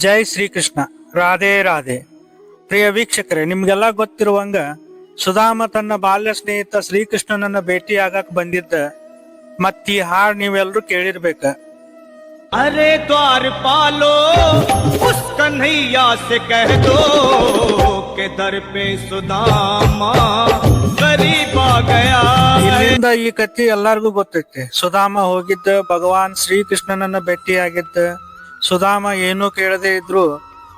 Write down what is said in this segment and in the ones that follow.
ಜೈ ಶ್ರೀಕೃಷ್ಣ. ರಾಧೇ ರಾಧೆ. ಪ್ರಿಯ ವೀಕ್ಷಕರೇ ನಿಮ್ಗೆಲ್ಲ ಗೊತ್ತಿರುವಂಗ ಸುಧಾಮ ತನ್ನ ಬಾಲ್ಯ ಸ್ನೇಹಿತ ಶ್ರೀಕೃಷ್ಣನನ್ನ ಭೇಟಿಯಾಗಕ್ ಬಂದಿದ್ದ ಮತ್ತಿ ಹಾಡ್ ನೀವೆಲ್ಲರೂ ಕೇಳಿರ್ಬೇಕ. ಅರೆ ದ್ವಾರ ಪಾಲೋ ಕೆ ಇಲ್ಲಿಂದ ಈ ಕಥೆ ಎಲ್ಲಾರ್ಗು ಗೊತ್ತೈತೆ. ಸುಧಾಮ ಹೋಗಿದ್ದ ಭಗವಾನ್ ಶ್ರೀಕೃಷ್ಣನನ್ನ ಭೇಟಿಯಾಗಿದ್ದ ಸುಧಾಮ ಏನೂ ಕೇಳದೇ ಇದ್ರು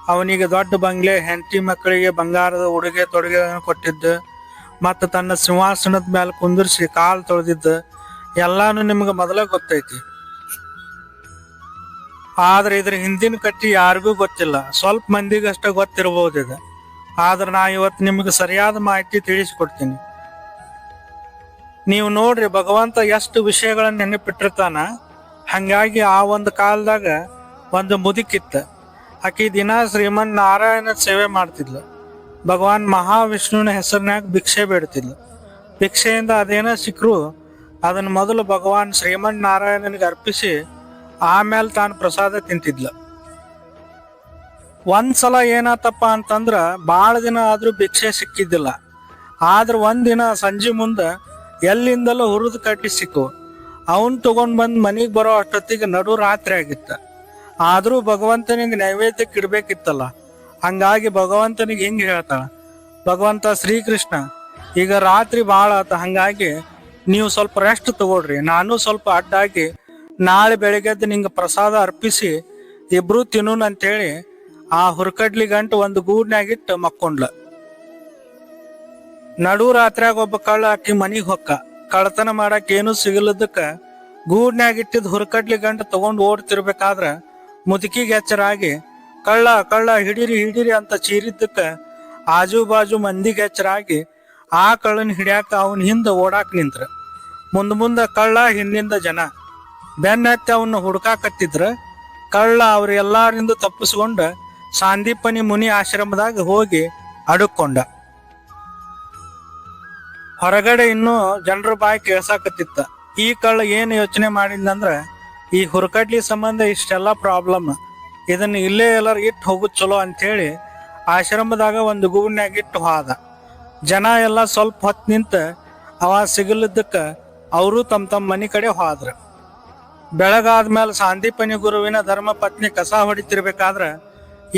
ಅವನಿಗೆ ದೊಡ್ಡ ಬಂಗ್ಲೆ ಹೆಂಡತಿ ಮಕ್ಕಳಿಗೆ ಬಂಗಾರದ ಉಡುಗೆ ತೊಡುಗೆ ಕೊಟ್ಟಿದ್ದ ಮತ್ತು ತನ್ನ ಸಿಂಹಾಸನದ ಮೇಲೆ ಕುಂದಿರ್ಸಿ ಕಾಲು ತೊಳೆದಿದ್ದ ಎಲ್ಲಾನು ನಿಮ್ಗೆ ಮೊದಲ ಗೊತ್ತೈತಿ. ಆದ್ರೆ ಇದ್ರ ಹಿಂದಿನ ಕಟ್ಟಿ ಯಾರಿಗೂ ಗೊತ್ತಿಲ್ಲ. ಸ್ವಲ್ಪ ಮಂದಿಗಷ್ಟೇ ಗೊತ್ತಿರಬಹುದು ಇದು. ಆದ್ರೆ ನಾ ಇವತ್ತು ನಿಮ್ಗೆ ಸರಿಯಾದ ಮಾಹಿತಿ ತಿಳಿಸಿಕೊಡ್ತೀನಿ. ನೀವು ನೋಡ್ರಿ ಭಗವಂತ ಎಷ್ಟು ವಿಷಯಗಳನ್ನ ನೆನಪಿಟ್ಟಿರ್ತಾನ. ಹಂಗಾಗಿ ಆ ಒಂದು ಕಾಲದಾಗ ಒಂದು ಮುದುಕಿತ್ತ ಆಕಿ ದಿನ ಶ್ರೀಮನ್ ನಾರಾಯಣ ಸೇವೆ ಮಾಡ್ತಿದ್ಲು. ಭಗವಾನ್ ಮಹಾವಿಷ್ಣುವಿನ ಹೆಸರಿನಾಗ ಭಿಕ್ಷೆ ಬೇಡ್ತಿದ್ಲು. ಭಿಕ್ಷೆಯಿಂದ ಅದೇನೋ ಸಿಕ್ಕರು ಅದನ್ನ ಮೊದಲು ಭಗವಾನ್ ಶ್ರೀಮನ್ ನಾರಾಯಣನಿಗೆ ಅರ್ಪಿಸಿ ಆಮೇಲೆ ತಾನು ಪ್ರಸಾದ ತಿಂತಿದ್ಲು. ಒಂದ್ಸಲ ಏನಾತಪ್ಪ ಅಂತಂದ್ರ ಭಾಳ ದಿನ ಆದ್ರೂ ಭಿಕ್ಷೆ ಸಿಕ್ಕಿದ್ದಿಲ್ಲ. ಆದ್ರ ಒಂದಿನ ಸಂಜೆ ಮುಂದೆ ಎಲ್ಲಿಂದಲೂ ಹುರಿದು ಕಟ್ಟಿ ಸಿಕ್ಕು. ಅವನ್ ತಗೊಂಡ್ ಬಂದು ಮನೆಗೆ ಬರೋ ಅಷ್ಟೊತ್ತಿಗೆ ನಡು ರಾತ್ರಿ ಆಗಿತ್ತ. ಆದ್ರೂ ಭಗವಂತನಿಗೆ ನೈವೇದ್ಯಕ್ಕೆ ಇಡ್ಬೇಕಿತ್ತಲ್ಲ. ಹಂಗಾಗಿ ಭಗವಂತನಿಗೆ ಹಿಂಗ್ ಹೇಳ್ತಾಳ. ಭಗವಂತ, ಶ್ರೀಕೃಷ್ಣ, ಈಗ ರಾತ್ರಿ ಭಾಳ ಆತ, ಹಂಗಾಗಿ ನೀವು ಸ್ವಲ್ಪ ರೆಸ್ಟ್ ತಗೊಳ್ರಿ. ನಾನು ಸ್ವಲ್ಪ ಅಡ್ಡಾಗಿ ನಾಳೆ ಬೆಳಿಗ್ಗೆದ್ದು ನಿಂಗೆ ಪ್ರಸಾದ ಅರ್ಪಿಸಿ ಇಬ್ರು ತಿನ್ನೂನ್ ಅಂತೇಳಿ ಆ ಹುರ್ಕಡ್ಲಿ ಗಂಟು ಒಂದು ಗೂಡ್ನಾಗಿಟ್ಟು ಮಕ್ಕೊಂಡ್ಲ. ನಡು ರಾತ್ರಿಯಾಗ ಒಬ್ಬ ಕಳ್ಳ ಆಕಿ ಮನಿಗೆ ಹೊಕ್ಕ. ಕಳ್ಳತನ ಮಾಡಕ್ ಏನು ಸಿಗಲದಕ್ಕ ಗೂಡ್ನ್ಯಾಗ ಇಟ್ಟಿದ್ ಹುರ್ಕಡ್ಲಿ ಗಂಟು ತಗೊಂಡು ಓಡ್ತಿರ್ಬೇಕಾದ್ರ ಮುದುಕಿಗೆ ಎಚ್ಚರಾಗಿ, ಕಳ್ಳ ಕಳ್ಳ, ಹಿಡೀರಿ ಹಿಡೀರಿ ಅಂತ ಚೀರಿದ್ದಕ್ಕ ಆಜು ಬಾಜು ಮಂದಿಗೆ ಎಚ್ಚರಾಗಿ ಆ ಕಳ್ಳನ ಹಿಡಿಯಾಕ ಅವನ ಹಿಂದ ಓಡಾಕ್ ನಿಂತ್ರ. ಮುಂದ್ ಮುಂದ ಕಳ್ಳ, ಹಿಂದಿಂದ ಜನ. ಬೆನ್ನತ್ತಿ ಅವನ್ನ ಹುಡ್ಕಾಕತ್ತಿದ್ರ. ಕಳ್ಳ ಅವ್ರ ಎಲ್ಲಾರಿಂದ ತಪ್ಪಿಸ್ಕೊಂಡ ಸಾಂದೀಪನಿ ಮುನಿ ಆಶ್ರಮದಾಗ ಹೋಗಿ ಅಡುಕೊಂಡ. ಹೊರಗಡೆ ಇನ್ನೂ ಜನರ ಬಾಯಿ ಕೇಳ್ಸಾಕತ್ತಿತ್ತ. ಈ ಕಳ್ಳ ಏನು ಯೋಚನೆ ಮಾಡಿದ್ನಂದ್ರ ಈ ಹುರ್ಕಡ್ಲಿ ಸಂಬಂಧ ಇಷ್ಟೆಲ್ಲ ಪ್ರಾಬ್ಲಮ್ ಇದನ್ನ ಇಲ್ಲೇ ಎಲ್ಲರೂ ಇಟ್ಟು ಹೋಗುದು ಚಲೋ ಅಂತೇಳಿ ಆಶ್ರಮದಾಗ ಒಂದು ಗೂಡ್ನ್ಯಾಗ ಇಟ್ಟು ಹೋದ. ಜನ ಎಲ್ಲ ಸ್ವಲ್ಪ ಹೊತ್ತು ನಿಂತ ಅವ ಸಿಗಲಿದ್ದಕ್ಕ ಅವರು ತಮ್ಮ ತಮ್ಮ ಮನೆ ಕಡೆ ಹೋದ್ರ. ಬೆಳಗಾದ್ಮೇಲೆ ಸಾಂದೀಪನಿ ಗುರುವಿನ ಧರ್ಮ ಪತ್ನಿ ಕಸ ಹೊಡಿತಿರ್ಬೇಕಾದ್ರೆ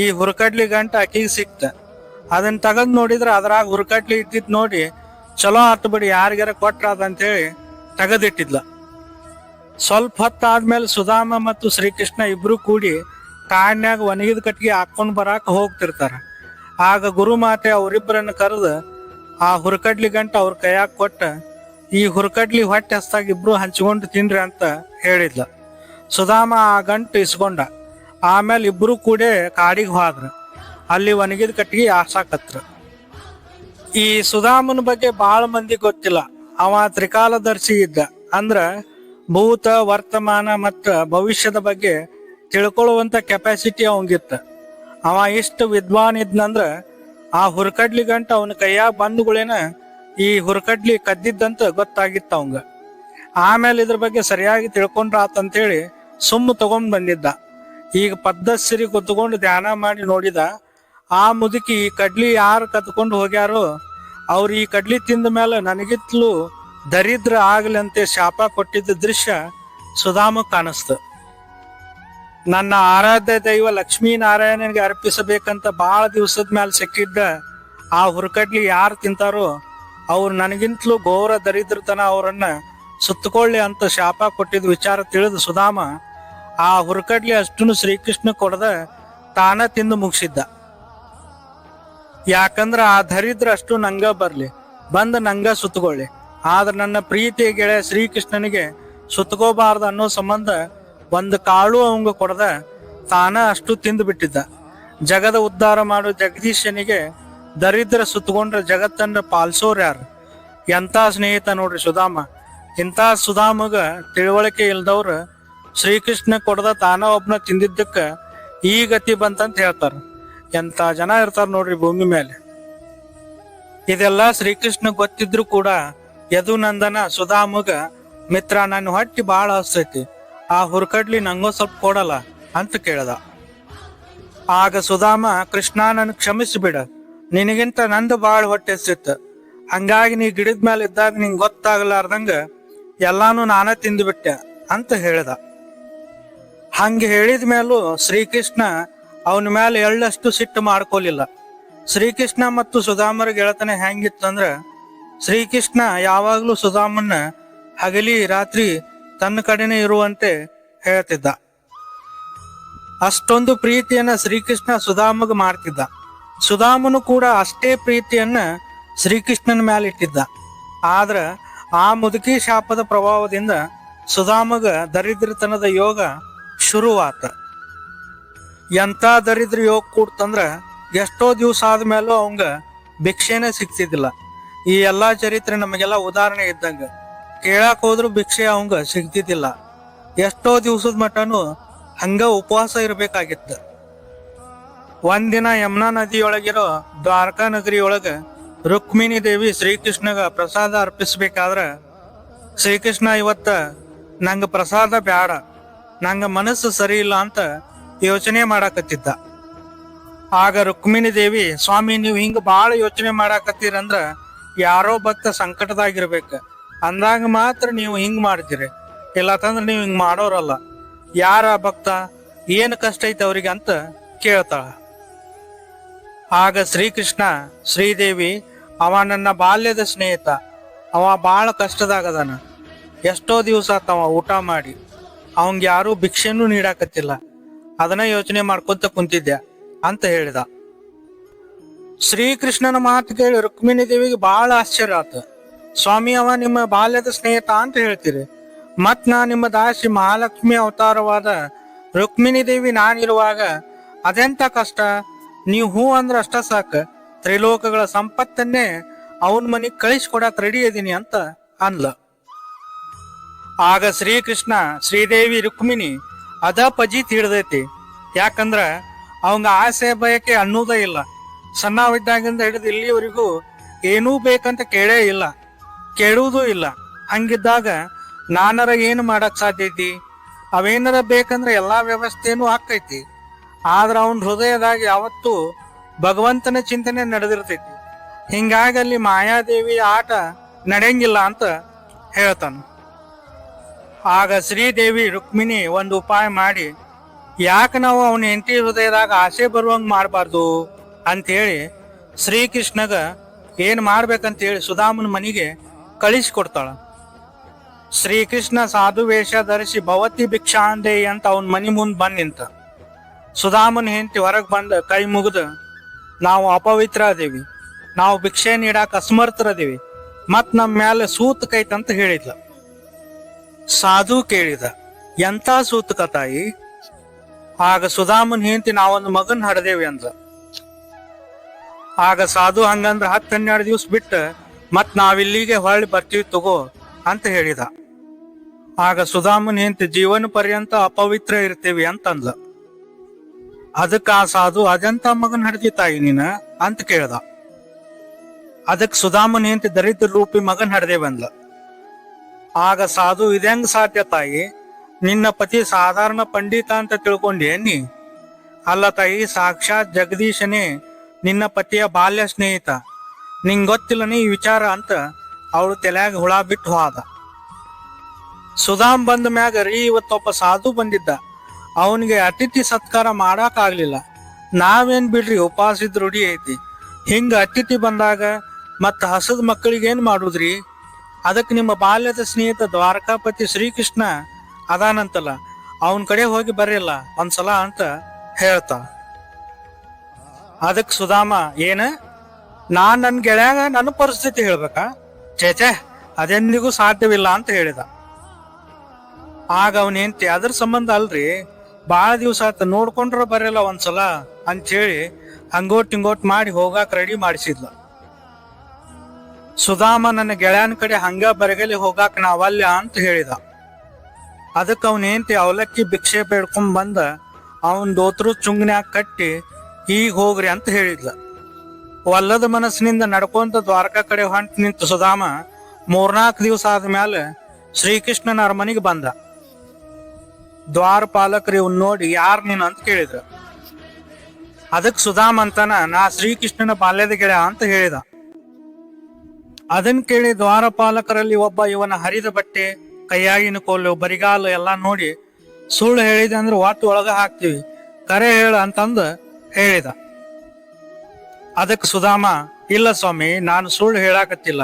ಈ ಹುರ್ಕಡ್ಲಿ ಗಂಟ ಆಕಿಗೆ ಸಿಕ್ತ. ಅದನ್ನ ತಗದ್ ನೋಡಿದ್ರೆ ಅದ್ರಾಗ ಹುರ್ಕಡ್ಲಿ ಇದ್ದಿದ್ ನೋಡಿ, ಚಲೋ ಆತು ಬಿಡಿ ಯಾರಿಗಾರ ಕೊಟ್ರ ಅದಂತೇಳಿ ತೆಗದಿಟ್ಟಿದ್ಲ. ಸ್ವಲ್ಪ ಹೊತ್ತಾದ್ಮೇಲೆ ಸುಧಾಮ ಮತ್ತು ಶ್ರೀಕೃಷ್ಣ ಇಬ್ರು ಕೂಡಿ ಕಾಡ್ನ್ಯಾಗ ಒಣಗಿದ ಕಟ್ಟಿಗೆ ಹಾಕೊಂಡು ಬರಾಕ ಹೋಗ್ತಿರ್ತಾರ. ಆಗ ಗುರುಮಾತೆ ಅವರಿಬ್ಬರನ್ನು ಕರೆದು ಆ ಹುರ್ಕಡ್ಲಿ ಗಂಟ ಅವ್ರ ಕೈಯಾಗ ಕೊಟ್ಟ, ಈ ಹುರ್ಕಡ್ಲಿ ಹೊಟ್ಟೆ ಹಸ್ತಾಗ ಇಬ್ರು ಹಂಚ್ಕೊಂಡು ತಿನ್ರಿ ಅಂತ ಹೇಳಿದ್ಲ. ಸುಧಾಮ ಆ ಗಂಟು ಇಸ್ಕೊಂಡ. ಆಮೇಲೆ ಇಬ್ರು ಕೂಡ ಕಾಡಿಗೆ ಹೋದ್ರ. ಅಲ್ಲಿ ಒಣಗಿದ ಕಟ್ಟಿಗೆ ಆಸಾಕತ್ರ ಈ ಸುಧಾಮನ ಬಗ್ಗೆ ಬಹಳ ಮಂದಿ ಗೊತ್ತಿಲ್ಲ. ಅವ ತ್ರಿಕಾಲದರ್ಶಿ ಇದ್ದ. ಅಂದ್ರ ಭೂತ, ವರ್ತಮಾನ ಮತ್ತು ಭವಿಷ್ಯದ ಬಗ್ಗೆ ತಿಳ್ಕೊಳ್ಳುವಂಥ ಕೆಪಾಸಿಟಿ ಅವಂಗಿತ್ತ. ಅವ ಇಷ್ಟು ವಿದ್ವಾನ್ ಇದ್ನಂದ್ರ ಆ ಹುರ್ಕಡ್ಲಿ ಗಂಟ ಅವನ ಕೈಯಾಗ ಬಂದುಗಳೇನ ಈ ಹುರ್ಕಡ್ಲಿ ಕದ್ದಿದ್ದಂತ ಗೊತ್ತಾಗಿತ್ತ ಅವಂಗ. ಆಮೇಲೆ ಇದ್ರ ಬಗ್ಗೆ ಸರಿಯಾಗಿ ತಿಳ್ಕೊಂಡ್ರ ಆತಂತೇಳಿ ಸುಮ್ಮ ತಗೊಂಡ್ ಬಂದಿದ್ದ. ಈಗ ಪದ್ಧತಿರಿ ಕುತ್ಕೊಂಡು ಧ್ಯಾನ ಮಾಡಿ ನೋಡಿದ ಆ ಮುದುಕಿ ಈ ಕಡ್ಲಿ ಯಾರು ಕತ್ಕೊಂಡು ಹೋಗ್ಯಾರೋ ಅವ್ರು ಈ ಕಡ್ಲಿ ತಿಂದ ಮೇಲೆ ನನಗಿತ್ಲು ದರಿದ್ರ ಆಗ್ಲಂತೆ ಶಾಪ ಕೊಟ್ಟಿದ್ದ ದೃಶ್ಯ ಸುಧಾಮ ಕಾಣಿಸ್ತು. ನನ್ನ ಆರಾಧ್ಯ ದೈವ ಲಕ್ಷ್ಮೀ ನಾರಾಯಣನಿಗೆ ಅರ್ಪಿಸಬೇಕಂತ ಬಹಳ ದಿವಸದ ಮೇಲೆ ಸಿಕ್ಕಿದ್ದ ಆ ಹುರ್ಕಡ್ಲಿ ಯಾರು ತಿಂತಾರೋ ಅವ್ರು ನನಗಿಂತಲೂ ಘೋರ ದರಿದ್ರತನ ಅವರನ್ನ ಸುತ್ತಕೊಳ್ಳಿ ಅಂತ ಶಾಪ ಕೊಟ್ಟಿದ್ದ ವಿಚಾರ ತಿಳಿದು ಸುಧಾಮ ಆ ಹುರ್ಕಡ್ಲಿ ಅಷ್ಟನ್ನು ಶ್ರೀಕೃಷ್ಣ ಕೊಡದ ತಾನ ತಿಂದು ಮುಗಿಸಿದ್ದ. ಯಾಕಂದ್ರ ಆ ದರಿದ್ರ ಅಷ್ಟು ನಂಗ ಬರ್ಲಿ, ಬಂದ ನಂಗ ಸುತ್ತಕೊಳ್ಳಿ. ಆದ್ರ ನನ್ನ ಪ್ರೀತಿಯ ಗೆಳೆಯ ಶ್ರೀಕೃಷ್ಣನಿಗೆ ಸುತ್ತಕೋಬಾರ್ದು ಅನ್ನೋ ಸಂಬಂಧ ಒಂದು ಕಾಳು ಅವಂಗ ಕೊಡದ, ತಾನ ಅಷ್ಟು ತಿಂದು ಬಿಟ್ಟಿದ್ದ. ಜಗದ ಉದ್ಧಾರ ಮಾಡೋ ಜಗದೀಶನಿಗೆ ದರಿದ್ರ ಸುತ್ತಕೊಂಡ್ರೆ ಜಗತ್ತನ್ನ ಪಾಲ್ಸೋರ್ ಯಾರು? ಎಂತ ಸ್ನೇಹಿತ ನೋಡ್ರಿ ಸುಧಾಮ. ಇಂಥ ಸುಧಾಮಗ ತಿಳುವಳಿಕೆ ಇಲ್ದವ್ರ ಶ್ರೀಕೃಷ್ಣ ಕೊಡದ ತಾನ ಒಬ್ನ ತಿಂದಿದ್ದಕ್ಕ ಈ ಗತಿ ಬಂತಂತ ಹೇಳ್ತಾರ. ಎಂತ ಜನ ಇರ್ತಾರ ನೋಡ್ರಿ ಭೂಮಿ ಮೇಲೆ. ಇದೆಲ್ಲ ಶ್ರೀಕೃಷ್ಣ ಗೊತ್ತಿದ್ರು ಕೂಡ ಯದುನಂದನ ಸುಧಾಮುಗ, ಮಿತ್ರ, ನನ್ನ ಹೊಟ್ಟಿ ಬಾಳ ಹಸ್ತೈತಿ. ಆ ಹುರ್ಕಡ್ಲಿ ನಂಗೋ ಸ್ವಲ್ಪ ಕೊಡಲ್ಲ ಅಂತ ಕೇಳ್ದ. ಆಗ ಸುಧಾಮ, ಕೃಷ್ಣ, ನನ್ ಕ್ಷಮಿಸಿಬಿಡ. ನಿನಗಿಂತ ನಂದು ಬಾಳ ಹೊಟ್ಟೆ ಸಿತ್ತ ಹಂಗಾಗಿ ನೀ ಗಿಡದ ಮೇಲೆ ಇದ್ದಾಗ ನಿಂಗೆ ಗೊತ್ತಾಗಲಾರ್ದಂಗ ಎಲ್ಲಾನು ನಾನ ತಿಂದುಬಿಟ್ಟೆ ಅಂತ ಹೇಳ್ದ. ಹಂಗೆ ಹೇಳಿದ ಮೇಲೂ ಶ್ರೀಕೃಷ್ಣ ಅವನ ಮೇಲೆ ಎಳ್ಳಷ್ಟು ಸಿಟ್ಟು ಮಾಡ್ಕೊಲಿಲ್ಲ. ಶ್ರೀಕೃಷ್ಣ ಮತ್ತು ಸುಧಾಮರ ಗೆಳತನ ಹೆಂಗಿತ್ತಂದ್ರ ಶ್ರೀಕೃಷ್ಣ ಯಾವಾಗಲೂ ಸುಧಾಮನ್ನ ಹಗಲಿ ರಾತ್ರಿ ತನ್ನ ಕಡೆನೆ ಇರುವಂತೆ ಹೇಳ್ತಿದ್ದ. ಅಷ್ಟೊಂದು ಪ್ರೀತಿಯನ್ನ ಶ್ರೀಕೃಷ್ಣ ಸುಧಾಮಗ ಮಾಡ್ತಿದ್ದ. ಸುಧಾಮನು ಕೂಡ ಅಷ್ಟೇ ಪ್ರೀತಿಯನ್ನ ಶ್ರೀಕೃಷ್ಣನ ಮೇಲೆ ಇಟ್ಟಿದ್ದ. ಆದ್ರ ಆ ಮುದುಕಿ ಶಾಪದ ಪ್ರಭಾವದಿಂದ ಸುಧಾಮಗ ದರಿದ್ರತನದ ಯೋಗ ಶುರುವಾತ. ಎಂಥ ದರಿದ್ರ ಯೋಗ ಕೂಡ್ತಂದ್ರ ಎಷ್ಟೋ ದಿವಸ ಆದ್ಮೇಲೂ ಅವಂಗ ಭಿಕ್ಷೆನೇ ಸಿಗ್ತಿದ್ದಿಲ್ಲ. ಈ ಎಲ್ಲಾ ಚರಿತ್ರೆ ನಮಗೆಲ್ಲ ಉದಾಹರಣೆ ಇದ್ದಂಗ. ಕೇಳಾಕ್ ಹೋದ್ರು ಭಿಕ್ಷೆ ಅವಂಗ ಸಿಗ್ತಿದ್ದಿಲ್ಲ. ಎಷ್ಟೋ ದಿವಸದ ಮಟನು ಹಂಗ ಉಪವಾಸ ಇರಬೇಕಾಗಿತ್ತು. ಒಂದಿನ ಯಮುನಾ ನದಿಯೊಳಗಿರೋ ದ್ವಾರಕಾ ನಗರಿಯೊಳಗ ರುಕ್ಮಿಣಿ ದೇವಿ ಶ್ರೀಕೃಷ್ಣಗ ಪ್ರಸಾದ ಅರ್ಪಿಸ್ಬೇಕಾದ್ರ ಶ್ರೀಕೃಷ್ಣ ಇವತ್ತ, ನಂಗ ಪ್ರಸಾದ ಬ್ಯಾಡ, ನಂಗ ಮನಸ್ಸು ಸರಿ ಇಲ್ಲ ಅಂತ ಯೋಚನೆ ಮಾಡಾಕತ್ತಿದ್ದ. ಆಗ ರುಕ್ಮಿಣಿ ದೇವಿ, ಸ್ವಾಮಿ, ನೀವು ಹಿಂಗ ಭಾಳ ಯೋಚನೆ ಮಾಡಾಕತ್ತೀರಂದ್ರ ಯಾರೋ ಭಕ್ತ ಸಂಕಟದಾಗಿರ್ಬೇಕ. ಅಂದಾಗ ಮಾತ್ರ ನೀವು ಹಿಂಗ್ ಮಾಡ್ತೀರಿ. ಇಲ್ಲತ್ತಂದ್ರ ನೀವು ಹಿಂಗ್ ಮಾಡೋರಲ್ಲ. ಯಾರ ಭಕ್ತ ಏನು ಕಷ್ಟ ಐತೆ ಅವ್ರಿಗೆ ಅಂತ ಕೇಳ್ತಾಳ. ಆಗ ಶ್ರೀಕೃಷ್ಣ, ಶ್ರೀದೇವಿ, ಅವ ನನ್ನ ಬಾಲ್ಯದ ಸ್ನೇಹಿತ. ಅವ ಬಾಳ ಕಷ್ಟದಾಗದಾನ. ಎಷ್ಟೋ ದಿವಸ ಆತವ ಊಟ ಮಾಡಿ. ಅವಂಗ ಯಾರು ಭಿಕ್ಷೆನೂ ನೀಡಾಕತ್ತಿಲ್ಲ. ಅದನ್ನ ಯೋಚನೆ ಮಾಡ್ಕೊಂತ ಕುಂತಿದ್ದೆ ಅಂತ ಹೇಳಿದ. ಶ್ರೀಕೃಷ್ಣನ ಮಾತು ಕೇಳಿ ರುಕ್ಮಿಣಿ ದೇವಿಗೆ ಬಹಳ ಆಶ್ಚರ್ಯ ಆತ. ಸ್ವಾಮಿ ಅವ ನಿಮ್ಮ ಬಾಲ್ಯದ ಸ್ನೇಹಿತ ಅಂತ ಹೇಳ್ತೀರಿ. ಮತ್ ನಾ ನಿಮ್ಮ ದಾಸಿ ಮಹಾಲಕ್ಷ್ಮಿ ಅವತಾರವಾದ ರುಕ್ಮಿಣಿ ದೇವಿ ನಾನಿರುವಾಗ ಅದೆಂತ ಕಷ್ಟ? ನೀವು ಹೂ ಅಂದ್ರೆ ಅಷ್ಟ ಸಾಕ. ತ್ರಿಲೋಕಗಳ ಸಂಪತ್ತನ್ನೇ ಅವನ ಮನೆಗೆ ಕಳಿಸ್ಕೊಡಕ್ ರೆಡಿ ಇದೀನಿ ಅಂತ ಅನ್ಲ. ಆಗ ಶ್ರೀಕೃಷ್ಣ, ಶ್ರೀದೇವಿ, ರುಕ್ಮಿಣಿ ಅದ ಪಜಿ ತಿಳಿದೈತಿ ಯಾಕಂದ್ರ ಅವಂಗ ಆಸೆ ಬಯಕೆ ಅನ್ನೋದೇ ಇಲ್ಲ. ಸಣ್ಣವಿದ್ದಾಗಿಂದ ಹಿಡಿದು ಇಲ್ಲಿವರೆಗೂ ಏನೂ ಬೇಕಂತ ಕೇಳೇ ಇಲ್ಲ, ಕೇಳುವುದೂ ಇಲ್ಲ. ಹಂಗಿದ್ದಾಗ ನಾನರ ಏನು ಮಾಡಕ್ ಸಾಧ್ಯ ಐತಿ? ಅವೇನರ ಬೇಕಂದ್ರೆ ಎಲ್ಲಾ ವ್ಯವಸ್ಥೆನೂ ಹಾಕೈತಿ ಆದ್ರ ಅವನ ಹೃದಯದಾಗ ಯಾವತ್ತೂ ಭಗವಂತನ ಚಿಂತನೆ ನಡೆದಿರ್ತೈತಿ. ಹಿಂಗಾಗಿ ಅಲ್ಲಿ ಮಾಯಾದೇವಿ ಆಟ ನಡೆಯಂಗಿಲ್ಲ ಅಂತ ಹೇಳ್ತಾನೆ. ಆಗ ಶ್ರೀದೇವಿ ರುಕ್ಮಿಣಿ ಒಂದು ಉಪಾಯ ಮಾಡಿ, ಯಾಕೆ ನಾವು ಅವನ ಹೆಂಡತಿ ಹೃದಯದಾಗ ಆಸೆ ಬರುವಂಗೆ ಮಾಡಬಾರ್ದು? ಅಂತೇಳಿ ಶ್ರೀಕೃಷ್ಣಗ ಏನು ಮಾಡ್ಬೇಕಂತೇಳಿ ಸುಧಾಮನ ಮನೆಗೆ ಕಳಿಸ್ಕೊಡ್ತಾಳ ಶ್ರೀಕೃಷ್ಣ ಸಾಧು ವೇಷ ಧರಿಸಿ ಭವತಿ ಭಿಕ್ಷಾಂದೆ ಅಂತ ಅವನ ಮನೆ ಮುಂದೆ ಬಂದ್ ನಿಂತ. ಸುಧಾಮನ್ ಹೆಂಡತಿ ಹೊರಗೆ ಬಂದ ಕೈ ಮುಗಿದ, ನಾವು ಅಪವಿತ್ರ ಅದೇವಿ ನಾವು ಭಿಕ್ಷೆ ನೀಡಾಕ ಅಸಮರ್ಥರದೇವಿ. ಮತ್ ನಮ್ಮ ಮ್ಯಾಲೆ ಅಂತ ಹೇಳಿದ್ಲ. ಸಾಧು ಕೇಳಿದ, ಎಂತ ಸೂತಕ ತಾಯಿ ಆಗ ಸುಧಾಮನ್ ಹೆಂಡತಿ ನಾವೊಂದು ಮಗನ್ ಹಡದೇವಿ ಅಂದ ಆಗ ಸಾಧು ಹಂಗಂದ್ರ ಹತ್ತು ಹನ್ನೆರಡು ದಿವ್ಸ ಬಿಟ್ಟು, ಮತ್ ನಾವಿಲ್ಲಿಗೆ ಹೊಳ್ಳಿ ಬರ್ತೀವಿ ತಗೋ ಅಂತ ಹೇಳಿದ. ಆಗ ಸುಧಾಮನ್ ಹೆಂಡತಿ ಜೀವನ ಪರ್ಯಂತ ಅಪವಿತ್ರ ಇರ್ತೀವಿ ಅಂತಂದ್ಲ ಅದಕ್ಕೆ ಆ ಸಾಧು ಅದೆಂತ ಮಗನ್ ಹಡ್ದಿ ತಾಯಿ ನೀನ? ಅಂತ ಕೇಳ್ದ. ಅದಕ್ಕೆ ಸುಧಾಮನ್ ಹೆಂಡತಿ ದರಿದ್ರ ರೂಪಿ ಮಗನ್ ಹಡ್ದೆ ಬಂದ್ಲ. ಆಗ ಸಾಧು, ಇದೆಂಗ್ ಸಾಧ್ಯ ತಾಯಿ? ನಿನ್ನ ಪತಿ ಸಾಧಾರಣ ಪಂಡಿತ ಅಂತ ತಿಳ್ಕೊಂಡೇನಿ ಅಲ್ಲ ತಾಯಿ, ಸಾಕ್ಷಾತ್ ಜಗದೀಶನೇ. ನಿನ್ನ ಪತಿಯ ಬಾಲ್ಯ ಸ್ನೇಹಿತ. ನಿಂಗ್ ಗೊತ್ತಿಲ್ಲನೇ ಈ ವಿಚಾರ ಅಂತ ಅವಳು ತಲೆಯಾಗ ಹುಳ ಬಿಟ್ಟು ಹೋದ. ಸುಧಾಮ್ ಬಂದ ಮ್ಯಾಗ ರೀ ಇವತ್ತೊಬ್ಬ ಸಾಧು ಬಂದಿದ್ದ. ಅವನಿಗೆ ಅತಿಥಿ ಸತ್ಕಾರ ಮಾಡಾಕ್ ಆಗ್ಲಿಲ್ಲ ನಾವೇನ್ ಬಿಡ್ರಿ ಉಪವಾಸಿದ್ ರೂಢಿ ಐತಿ. ಹಿಂಗ ಅತಿಥಿ ಬಂದಾಗ ಮತ್ತ ಹಸದ ಮಕ್ಕಳಿಗೆ ಏನ್ ಮಾಡುದ್ರಿ? ಅದಕ್ಕೆ ನಿಮ್ಮ ಬಾಲ್ಯದ ಸ್ನೇಹಿತ ದ್ವಾರಕಾಪತಿ ಶ್ರೀಕೃಷ್ಣ ಅದಾನಂತಲ್ಲ, ಅವನ ಕಡೆ ಹೋಗಿ ಬರ್ರಿಲ್ಲ, ಒಂದ್ಸಲ ಅಂತ ಹೇಳ್ತಾ ಅದಕ್ ಸುಧಾಮ, ಏನು? ನಾನ್ ನನ್ನ ಗೆಳೆಯಾಗ ನನ್ನ ಪರಿಸ್ಥಿತಿ ಹೇಳ್ಬೇಕಾ? ಚೇಚೆ ಅದೆಂದಿಗೂ ಸಾಧ್ಯವಿಲ್ಲ ಅಂತ ಹೇಳಿದ. ಆಗ ಅವನ್ ಹೆಂಡತಿ, ಅದ್ರ ಸಂಬಂಧ ಅಲ್ರಿ ಭಾಳ ದಿವಸ ಆತ ನೋಡ್ಕೊಂಡ್ರ ಬರಲ್ಲ ಒಂದ್ಸಲ ಅಂತೇಳಿ ಹಂಗೋಟ್ ಹಿಂಗೋಟ್ ಮಾಡಿ ಹೋಗಾಕ್ ರೆಡಿ ಮಾಡಿಸಿದ್ಲ. ಸುಧಾಮ ನನ್ನ ಗೆಳೆಯನ ಕಡೆ ಹಂಗ ಬರಗಲಿ ಹೋಗಾಕ್ ನಾವಲ್ಯ ಅಂತ ಹೇಳಿದ. ಅದಕ್ಕೆ ಅವನೇಂತಿ ಅವಲಕ್ಕಿ ಭಿಕ್ಷೆ ಬೇಡ್ಕೊಂಡ್ ಬಂದ, ಅವನ್ ದೋತ್ರು ಚುಂಗ್ನ್ಯಾಗ ಕಟ್ಟಿ ಈಗ ಹೋಗ್ರಿ ಅಂತ ಹೇಳಿದ್ಲ. ಒಲ್ಲದ ಮನಸ್ಸಿನಿಂದ ನಡ್ಕೊಂತ ದ್ವಾರಕಾ ಕಡೆ ಹೊಂಟ್ ನಿಂತ ಸುಧಾಮ ಮೂರ್ನಾಲ್ಕು ದಿವಸ ಆದ್ಮೇಲೆ ಶ್ರೀಕೃಷ್ಣನ ಅರಮನೆಗೆ ಬಂದ. ದ್ವಾರ ಇವ್ನ ನೋಡಿ ಯಾರು ನೀನು ಅಂತ ಕೇಳಿದ್ರ. ಅದಕ್ ಸುಧಾಮ ಅಂತನ, ನಾ ಶ್ರೀಕೃಷ್ಣನ ಬಾಲ್ಯದ ಗೆಳೆಯ ಅಂತ ಹೇಳಿದ. ಅದನ್ ಕೇಳಿ ದ್ವಾರಪಾಲಕರಲ್ಲಿ ಒಬ್ಬ ಇವನ ಹರಿದ ಬಟ್ಟೆ, ಕೈಯಾಗಿನ ಕೋಲು, ಬರಿಗಾಲು ಎಲ್ಲಾ ನೋಡಿ ಸುಳ್ಳು ಹೇಳಿದೆ ಅಂದ್ರೆ ಒಟ್ಟು ಒಳಗ ಹಾಕ್ತಿವಿ. ಕರೆ ಹೇಳು ಅಂತಂದು ಹೇಳಿದ. ಅದಕ್ಕೆ ಸುಧಾಮ, ಇಲ್ಲ ಸ್ವಾಮಿ, ನಾನು ಸುಳ್ಳು ಹೇಳಾಕತ್ತಿಲ್ಲ.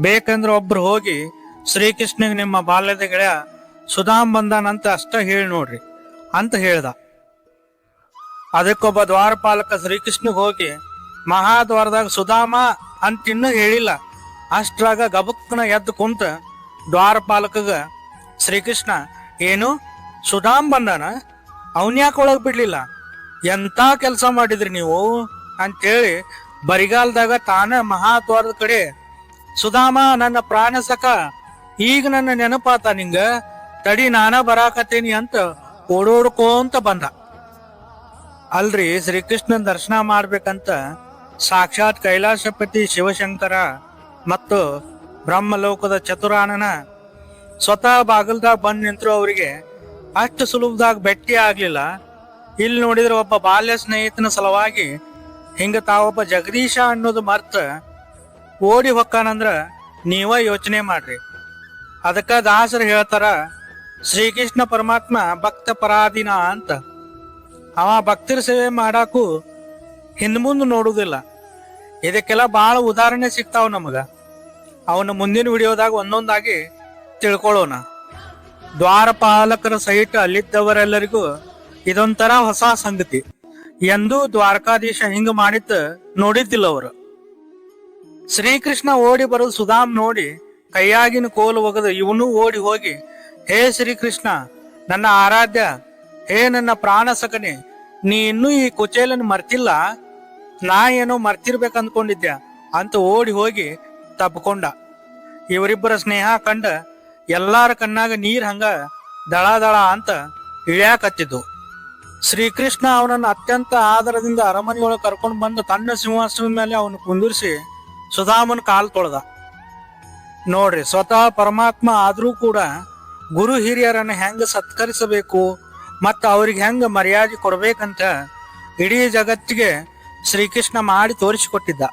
ಬೇಕಂದ್ರೆ ಒಬ್ರು ಹೋಗಿ ಶ್ರೀಕೃಷ್ಣಗೆ ನಿಮ್ಮ ಬಾಲ್ಯದ ಗೆಳೆಯ ಸುಧಾಮ್ ಬಂದಾನಂತ ಅಷ್ಟ ಹೇಳಿ ನೋಡ್ರಿ ಅಂತ ಹೇಳ್ದ. ಅದಕ್ಕೊಬ್ಬ ದ್ವಾರಪಾಲಕ ಶ್ರೀಕೃಷ್ಣಗ್ ಹೋಗಿ, ಮಹಾದ್ವಾರದಾಗ ಸುಧಾಮ ಅಂತ ಇನ್ನೂ ಹೇಳಿಲ್ಲ. ಅಷ್ಟ್ರಾಗ ಗಬಕ್ಕನ ಎದ್ದು ಕುಂತ ದ್ವಾರಪಾಲಕಗ, ಶ್ರೀಕೃಷ್ಣ, ಏನು, ಸುಧಾಮ್ ಬಂದಾನ? ಅವನ್ಯಾಕೆ ಒಳಗ್ ಬಿಡ್ಲಿಲ್ಲ? ಎಂತ ಕೆಲಸ ಮಾಡಿದ್ರಿ ನೀವು ಅಂತೇಳಿ ಬರಿಗಾಲದಾಗ ತಾನ ಮಹಾದ್ವಾರದ ಕಡೆ, ಸುಧಾಮ, ನನ್ನ ಪ್ರಾಣ ಸಖ, ಈಗ ನನ್ನ ನೆನಪಾತ ನಿಂಗ, ತಡಿ ನಾನ ಬರಾಕತ್ತೇನಿ ಅಂತ ಓಡೋಡ್ಕೋಂತ ಬಂದ. ಅಲ್ರಿ ಶ್ರೀಕೃಷ್ಣನ್ ದರ್ಶನ ಮಾಡ್ಬೇಕಂತ ಸಾಕ್ಷಾತ್ ಕೈಲಾಸಪತಿ ಶಿವಶಂಕರ ಮತ್ತು ಬ್ರಹ್ಮಲೋಕದ ಚತುರಾನನ ಸ್ವತಃ ಬಾಗಲ್ದಾಗ ಬಂದ್ ನಿಂತರು ಅವರಿಗೆ ಅಷ್ಟು ಸುಲಭದಾಗ ಭೇಟಿ ಆಗ್ಲಿಲ್ಲ. ಇಲ್ಲಿ ನೋಡಿದ್ರೆ ಒಬ್ಬ ಬಾಲ್ಯ ಸ್ನೇಹಿತನ ಸಲುವಾಗಿ ಹಿಂಗ ತಾವೊಬ್ಬ ಜಗದೀಶ ಅನ್ನೋದು ಮರ್ತ ಓಡಿ ಹೊಕ್ಕಾನಂದ್ರ ನೀವ ಯೋಚನೆ ಮಾಡ್ರಿ. ಅದಕ್ಕ ದಾಸರು ಹೇಳ್ತಾರ, ಶ್ರೀಕೃಷ್ಣ ಪರಮಾತ್ಮ ಭಕ್ತ ಪರಾಧೀನ ಅಂತ. ಅವ ಭಕ್ತರ ಸೇವೆ ಮಾಡಾಕು ಹಿಂದ್ ಮುಂದೆ ನೋಡುದಿಲ್ಲ. ಇದಕ್ಕೆಲ್ಲ ಬಹಳ ಉದಾಹರಣೆ ಸಿಗ್ತಾವ ನಮಗ. ಅವನ ಮುಂದಿನ ವಿಡಿಯೋದಾಗ ಒಂದೊಂದಾಗಿ ತಿಳ್ಕೊಳ್ಳೋಣ. ದ್ವಾರಪಾಲಕರ ಸಹಿತ ಅಲ್ಲಿದ್ದವರೆಲ್ಲರಿಗೂ ಇದೊಂಥರ ಹೊಸ ಸಂಗತಿ. ಎಂದೂ ದ್ವಾರಕಾಧೀಶ ಹಿಂಗ ಮಾಡಿದ್ದ ನೋಡಿದ್ದಿಲ್ಲ ಅವರು. ಶ್ರೀಕೃಷ್ಣ ಓಡಿ ಬರೋದು ಸುಧಾಮ್ ನೋಡಿ ಕೈಯಾಗಿನ ಕೋಲು ಒಗೆದು ಇವನು ಓಡಿ ಹೋಗಿ, ಹೇ ಶ್ರೀಕೃಷ್ಣ, ನನ್ನ ಆರಾಧ್ಯ, ಹೇ ನನ್ನ ಪ್ರಾಣ ಸಕನೆ ನೀ ಇನ್ನೂ ಈ ಕುಚೇಲನ್ ಮರ್ತಿಲ್ಲ? ನಾ ಏನೋ ಮರ್ತಿರ್ಬೇಕು ಅಂದ್ಕೊಂಡಿದ್ದೆ ಅಂತ ಓಡಿ ಹೋಗಿ ತಪ್ಕೊಂಡ ಇವರಿಬ್ಬರ ಸ್ನೇಹ ಕಂಡ ಎಲ್ಲಾರ ಕಣ್ಣಾಗ ನೀರ್ ಹಂಗ ದಳ ದಳ ಅಂತ ಇಳ್ಯಾಕತ್ತಿದ್ದು ಶ್ರೀಕೃಷ್ಣ ಅವನನ್ನು ಅತ್ಯಂತ ಆದರದಿಂದ ಅರಮನೆಯೊಳಗೆ ಕರ್ಕೊಂಡು ಬಂದು ತನ್ನ ಸಿಂಹಾಸನದ ಮೇಲೆ ಅವನು ಕುಂದಿರಿಸಿ ಸುಧಾಮನ್ ಕಾಲು ತೊಳೆದ. ನೋಡ್ರಿ, ಸ್ವತಃ ಪರಮಾತ್ಮ ಆದರೂ ಕೂಡ ಗುರು ಹಿರಿಯರನ್ನು ಹೆಂಗೆ ಸತ್ಕರಿಸಬೇಕು ಮತ್ತು ಅವ್ರಿಗೆ ಹೆಂಗೆ ಮರ್ಯಾದೆ ಕೊಡಬೇಕಂತ ಇಡೀ ಜಗತ್ತಿಗೆ ಶ್ರೀಕೃಷ್ಣ ಮಾಡಿ ತೋರಿಸಿಕೊಟ್ಟಿದ್ದ.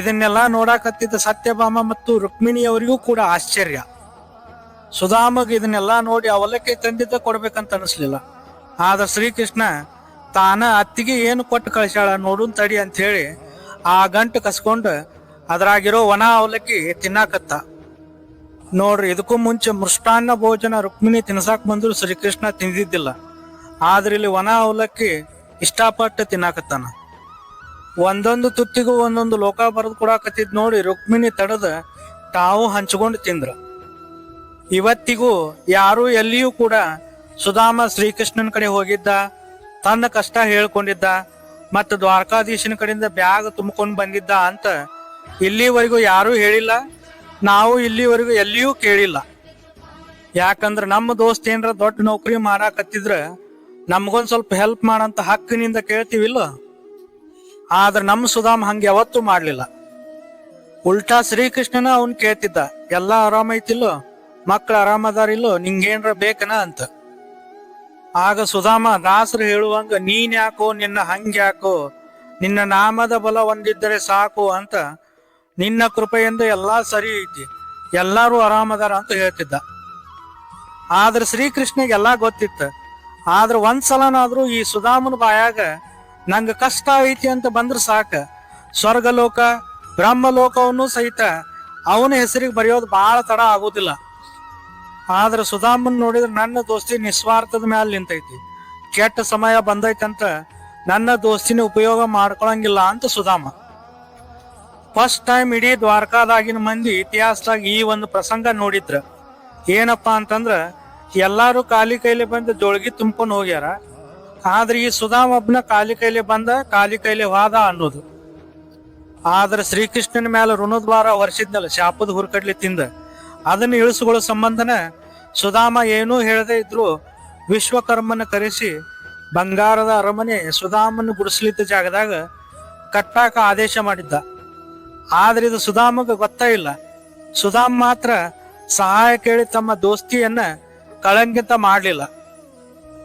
ಇದನ್ನೆಲ್ಲ ನೋಡಾಕತ್ತಿದ್ದ ಸತ್ಯಭಾಮ ಮತ್ತು ರುಕ್ಮಿಣಿಯವರಿಗೂ ಕೂಡ ಆಶ್ಚರ್ಯ. ಸುಧಾಮಗ್ ಇದನ್ನೆಲ್ಲ ನೋಡಿ ಅವಲಕ್ಕಿ ತಂದಿದ್ದ ಕೊಡ್ಬೇಕಂತ ಅನಿಸ್ಲಿಲ್ಲ. ಆದ ಶ್ರೀಕೃಷ್ಣ ತಾನ ಅತ್ತಿಗೆ ಏನು ಕೊಟ್ಟು ಕಳಿಸ್ಯಾಳ ನೋಡುನ್ ತಡಿ ಅಂತ ಹೇಳಿ ಆ ಗಂಟು ಕಸ್ಕೊಂಡು ಅದ್ರಾಗಿರೋ ಒಣ ಅವಲಕ್ಕಿ ತಿನ್ನಾಕತ್ತ. ನೋಡ್ರಿ, ಇದಕ್ಕೂ ಮುಂಚೆ ಮೃಷ್ಟಾನ್ನ ಭೋಜನ ರುಕ್ಮಿಣಿ ತಿನ್ಸಾಕ್ ಬಂದ್ರು ಶ್ರೀಕೃಷ್ಣ ತಿಂದಿದ್ದಿಲ್ಲ. ಆದ್ರೆ ಇಲ್ಲಿ ಒಣ ಅವಲಕ್ಕಿ ಇಷ್ಟಪಟ್ಟು ತಿನ್ನಾಕತ್ತಾನ. ಒಂದೊಂದು ತುತ್ತಿಗೂ ಒಂದೊಂದು ಲೋಕ ಬರೆದು ಕೊಡಾಕತ್ತಿದ್ ನೋಡಿ ರುಕ್ಮಿಣಿ ತಡದ ತಾವು ಹಂಚ್ಕೊಂಡು ತಿಂದ್ರ. ಇವತ್ತಿಗೂ ಯಾರು ಎಲ್ಲಿಯೂ ಕೂಡ ಸುಧಾಮ ಶ್ರೀಕೃಷ್ಣನ ಕಡೆ ಹೋಗಿದ್ದ, ತನ್ನ ಕಷ್ಟ ಹೇಳ್ಕೊಂಡಿದ್ದ ಮತ್ತು ದ್ವಾರಕಾಧೀಶನ ಕಡೆಯಿಂದ ಬ್ಯಾಗ್ ತುಂಬಿಕೊಂಡು ಬಂದಿದ್ದ ಅಂತ ಇಲ್ಲಿವರೆಗೂ ಯಾರೂ ಹೇಳಿಲ್ಲ. ನಾವು ಇಲ್ಲಿವರೆಗೂ ಎಲ್ಲಿಯೂ ಕೇಳಿಲ್ಲ. ಯಾಕಂದ್ರೆ ನಮ್ಮ ದೋಸ್ತ ಏನರ ದೊಡ್ಡ ನೌಕರಿ ಮಾಡಾಕತ್ತಿದ್ರ ನಮಗೊಂದು ಸ್ವಲ್ಪ ಹೆಲ್ಪ್ ಮಾಡಂತ ಹಕ್ಕಿನಿಂದ ಕೇಳ್ತೀವಿಲ್ಲ. ಆದ್ರೆ ನಮ್ಮ ಸುಧಾಮ್ ಹಂಗೆ ಯಾವತ್ತೂ ಮಾಡಲಿಲ್ಲ. ಉಲ್ಟಾ ಶ್ರೀಕೃಷ್ಣನ ಅವನ್ ಕೇಳ್ತಿದ್ದ ಎಲ್ಲ ಎಲ್ಲಾ ಆರಾಮೈತಿಲ್ಲೋ, ಮಕ್ಳು ಆರಾಮದಾರಿಲ್ಲೋ, ನಿಂಗೇನ್ರ ಬೇಕನ ಅಂತ. ಆಗ ಸುಧಾಮ, ದಾಸರು ಹೇಳುವಂಗ ನೀನ್ ಯಾಕೋ, ನಿನ್ನ ಹಂಗ್ಯಾಕೋ ನಿನ್ನ ನಾಮದ ಬಲ ಒಂದಿದ್ದರೆ ಸಾಕು ಅಂತ ನಿನ್ನ ಕೃಪೆಯಿಂದ ಎಲ್ಲಾ ಸರಿ ಐತಿ. ಎಲ್ಲಾರು ಆರಾಮದಾರ ಅಂತ ಹೇಳ್ತಿದ್ದ. ಆದ್ರೆ ಶ್ರೀಕೃಷ್ಣಗೆ ಎಲ್ಲಾ ಗೊತ್ತಿತ್ತು. ಆದ್ರೆ ಒಂದ್ಸಲನಾದ್ರೂ ಈ ಸುಧಾಮನ ಬಾಯಾಗ ನಂಗ ಕಷ್ಟ ಐತಿ ಅಂತ ಬಂದ್ರೆ ಸಾಕ. ಸ್ವರ್ಗಲೋಕ, ಬ್ರಹ್ಮಲೋಕವನ್ನು ಸಹಿತ ಅವನ ಹೆಸರಿಗೆ ಬರೆಯೋದು ಬಹಳ ತಡ ಆಗೋದಿಲ್ಲ. ಆದ್ರೆ ಸುಧಾಮನ್ ನೋಡಿದ್ರೆ ನನ್ನ ದೋಸ್ತಿ ನಿಸ್ವಾರ್ಥದ ಮ್ಯಾಲ ನಿಂತೈತಿ. ಕೆಟ್ಟ ಸಮಯ ಬಂದೈತಂತ ನನ್ನ ದೋಸ್ತಿನ ಉಪಯೋಗ ಮಾಡ್ಕೊಳಂಗಿಲ್ಲ ಅಂತ ಸುಧಾಮ. ಫಸ್ಟ್ ಟೈಮ್ ಇಡೀ ದ್ವಾರಕಾದಾಗಿನ ಮಂದಿ ಇತಿಹಾಸದಾಗ ಈ ಒಂದು ಪ್ರಸಂಗ ನೋಡಿದ್ರ. ಏನಪ್ಪಾ ಅಂತಂದ್ರ ಎಲ್ಲಾರು ಖಾಲಿ ಕೈಲಿ ಬಂದು ಜೋಳ್ಗಿ ತುಂಬ್ಕೊಂಡು ಹೋಗ್ಯಾರ. ಆದ್ರೆ ಈ ಸುಧಾಮ ಒಬ್ನ ಕಾಲಿ ಕೈಲಿ ಬಂದ ಕಾಲಿ ಕೈಲಿ ವಾದ ಅನ್ನೋದು. ಆದ್ರೆ ಶ್ರೀಕೃಷ್ಣನ ಮೇಲೆ ಋಣದ್ವಾರ ಹೊರಿಸಿದ್ನಲ್ಲ ಶಾಪದ ಹುರ್ಕಡ್ಲಿ ತಿಂದ. ಅದನ್ನ ಇಳಿಸ್ಕೊಳ್ಳೋ ಸಂಬಂಧನ ಸುಧಾಮ ಏನೂ ಹೇಳದೇ ಇದ್ರು ವಿಶ್ವಕರ್ಮನ ಕರೆಸಿ ಬಂಗಾರದ ಅರಮನೆ ಸುಧಾಮನ ಗುಡಿಸ್ಲಿದ್ದ ಜಾಗದಾಗ ಕಟ್ಟಾಕ ಆದೇಶ ಮಾಡಿದ್ದ. ಆದ್ರೆ ಇದು ಸುಧಾಮಗೆ ಗೊತ್ತೇ ಇಲ್ಲ. ಸುಧಾಮ್ ಮಾತ್ರ ಸಹಾಯ ಕೇಳಿ ತಮ್ಮ ದೋಸ್ತಿಯನ್ನ ಕಳಂಕಿತ ಮಾಡಲಿಲ್ಲ.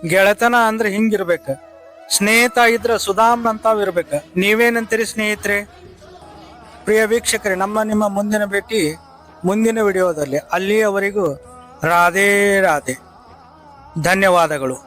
ಗೆಳೆತನ ಅಂದ್ರೆ ಹಿಂಗಿರ್ಬೇಕು. ಸ್ನೇಹಿತ ಇದ್ರ ಸುಧಾಮ್ ಅಂತಾವ್ ಇರ್ಬೇಕ. ನೀವೇನಂತೀರಿ ಸ್ನೇಹಿತರೆ? ಪ್ರಿಯ ವೀಕ್ಷಕರೇ, ನಮ್ಮ ನಿಮ್ಮ ಮುಂದಿನ ಭೇಟಿ ಮುಂದಿನ ವಿಡಿಯೋದಲ್ಲಿ. ಅಲ್ಲಿಯವರೆಗೂ ರಾಧೇ ರಾಧೆ. ಧನ್ಯವಾದಗಳು.